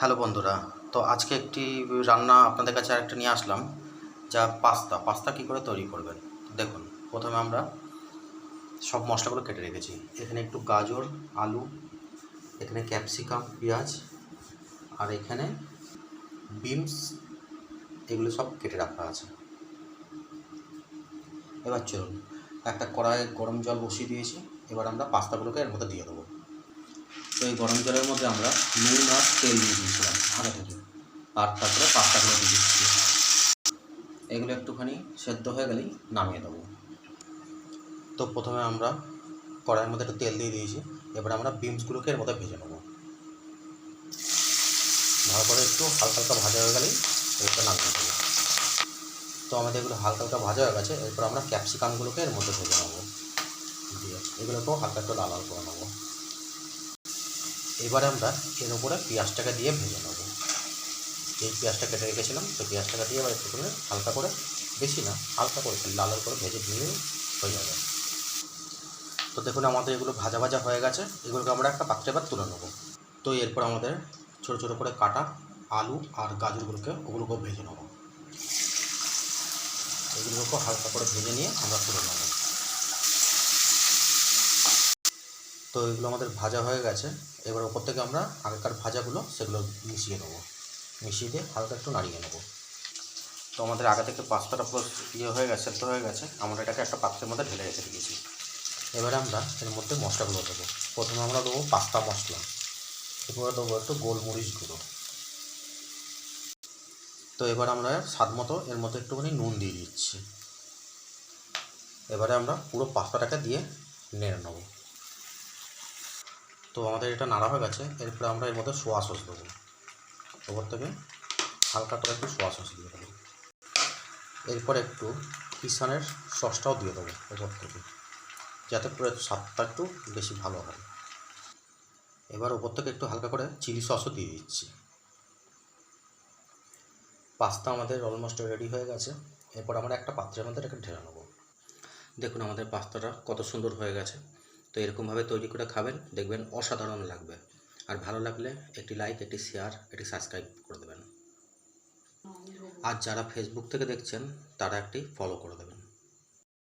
Hello বন্ধুরা, তো আজকে একটি রান্না আপনাদের কাছে আরেকটা নিয়ে আসলাম, যা পাস্তা। পাস্তা কী করে তৈরি করবেন? দেখুন, প্রথমে আমরা সব মশলাগুলো কেটে রেখেছি। এখানে একটু গাজর, আলু, এখানে ক্যাপসিকাম, পেঁয়াজ, আর এখানে বিনস, এগুলো সব কেটে রাখা আছে। এবার চলুন, একটা কড়াইয়ে গরম জল বসিয়ে দিয়েছি, এবার আমরা পাস্তাগুলোকে এর মধ্যে দিয়ে দেবো। তো এই গরম জলের মধ্যে আমরা নুন আর তেল দিয়ে দিয়েছিলাম আগে থেকে আর তারপরে পাস্তাগুলো দিয়ে দিচ্ছি। এগুলো একটুখানি সেদ্ধ হয়ে গেলেই নামিয়ে দেবো। তো প্রথমে আমরা কড়াইয়ের মধ্যে একটু তেল দিয়ে দিয়েছি। এবার আমরা বিনসগুলোকে এর মধ্যে ভেজে নেব। ভালো করে একটু হালকা হালকা ভাজা হয়ে গেলেই এগুলো নামিয়ে দেবো। তো আমাদের এগুলো হালকা হালকা ভাজা হয়ে গেছে। এরপর আমরা ক্যাপসিকামগুলোকে এর মধ্যে ভেজে নেব। দিয়ে এগুলোকেও হালকা একটু লাল লাল করে নেব। এবারে আমরা এর উপরে পেঁয়াজটাকে দিয়ে ভেজে নেব। এই পেঁয়াজটা কেটে রেখেছিলাম তো পেঁয়াজটাকে দিয়ে এবার একটু করে হালকা করে, বেশি না, হালকা করে লাল করে ভেজে দিয়ে হয়ে যাবে। তো দেখুন আমাদের এগুলো ভাজা ভাজা হয়ে গেছে, এগুলোকে আমরা একটা পাত্রে এবার তুলে নেব। তো এরপর আমাদের ছোটো ছোটো করে কাটা আলু আর গাজরগুলোকে ওগুলোকেও ভেজে নেব। এগুলোকেও হালকা করে ভেজে নিয়ে আমরা তুলে নেব। তো এগুলো আমাদের ভাজা হয়ে গেছে। এবার ওপর থেকে আমরা আগেকার ভাজাগুলো সেগুলো মিশিয়ে নেব। মিশিয়ে দিয়ে হালকা একটু নাড়িয়ে নেব। তো আমাদের আগে থেকে পাস্তাটা পুরো ইয়ে হয়ে গেছে, সেদ্ধ হয়ে গেছে। আমরা এটাকে একটা পাত্রের মধ্যে ঢেলে রেখে দিয়েছি। এবারে আমরা এর মধ্যে মশলাগুলো দেবো। প্রথমে আমরা দেবো পাস্তা মশলা। এরপরে দেবো একটু গোলমরিচ গুঁড়ো। তো এবার আমরা স্বাদ মতো এর মধ্যে একটুখানি নুন দিয়ে দিচ্ছি। এবারে আমরা পুরো পাস্তাটাকে দিয়ে নেড়ে নেব। তো আমাদের এটা নাড়া হয়ে গেছে, এরপরে আমরা এর মধ্যে সোয়া সস দেবো। ওপর থেকে হালকা করে একটু সোয়া সস দিয়ে দেবো। এরপর একটু কিষানের সসটাও দিয়ে দেবো ওপর থেকে, যাতে পুরো স্বাদটা একটু বেশি ভালো হয়। এবার ওপর থেকে একটু হালকা করে চিলি সসও দিয়ে দিচ্ছি। পাস্তা আমাদের অলমোস্ট রেডি হয়ে গেছে। এরপর আমরা একটা পাত্রের মধ্যে এটাকে ঢেলে নেব। দেখুন আমাদের পাস্তাটা কত সুন্দর হয়ে গেছে। এরকমভাবে তৈরি করে খাবেন দেখবেন অসাধারণ লাগবে। আর ভালো লাগলে একটি লাইক একটি শেয়ার একটি সাবস্ক্রাইব করে দেবেন। আর যারা ফেসবুক থেকে দেখছেন তারা একটি ফলো করে দেবেন।